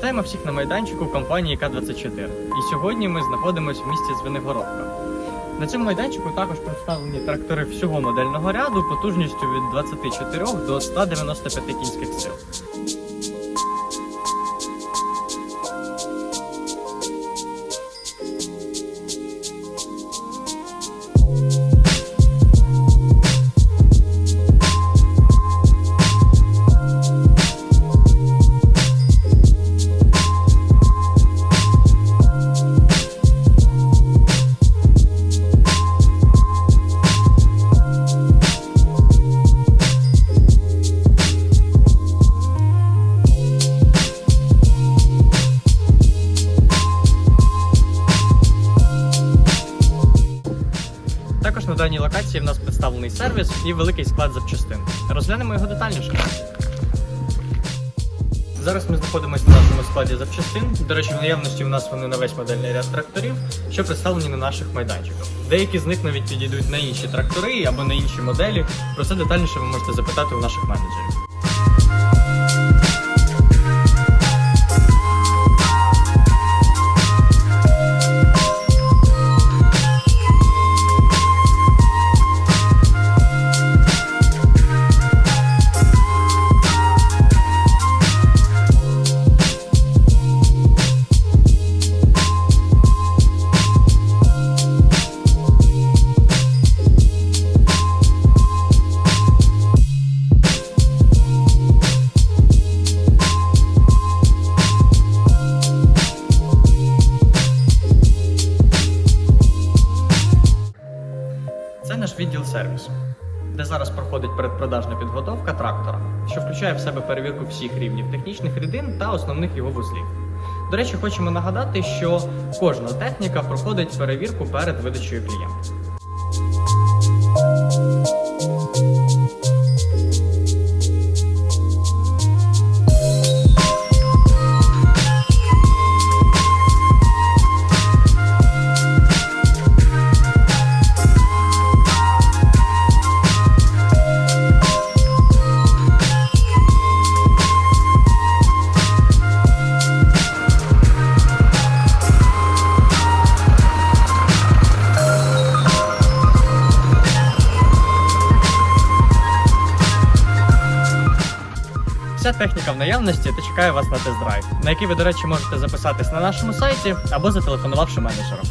Вітаємо всіх на майданчику компанії К-24. І сьогодні ми знаходимося в місті Звенигородка. На цьому майданчику також представлені трактори всього модельного ряду потужністю від 24 до 195 кінських сил. На даній локації в нас представлений сервіс і великий склад запчастин. Розглянемо його детальніше. Зараз ми знаходимося на нашому складі запчастин. До речі, в наявності у нас вони на весь модельний ряд тракторів, що представлені на наших майданчиках. Деякі з них навіть підійдуть на інші трактори або на інші моделі. Про це детальніше ви можете запитати у наших менеджерів. Наш відділ сервісу, де зараз проходить передпродажна підготовка трактора, що включає в себе перевірку всіх рівнів технічних рідин та основних його вузлів. До речі, хочемо нагадати, що кожна техніка проходить перевірку перед видачею клієнту. Вся техніка в наявності та чекає вас на тест-драйв, на який ви, до речі, можете записатись на нашому сайті або зателефонувавши менеджером.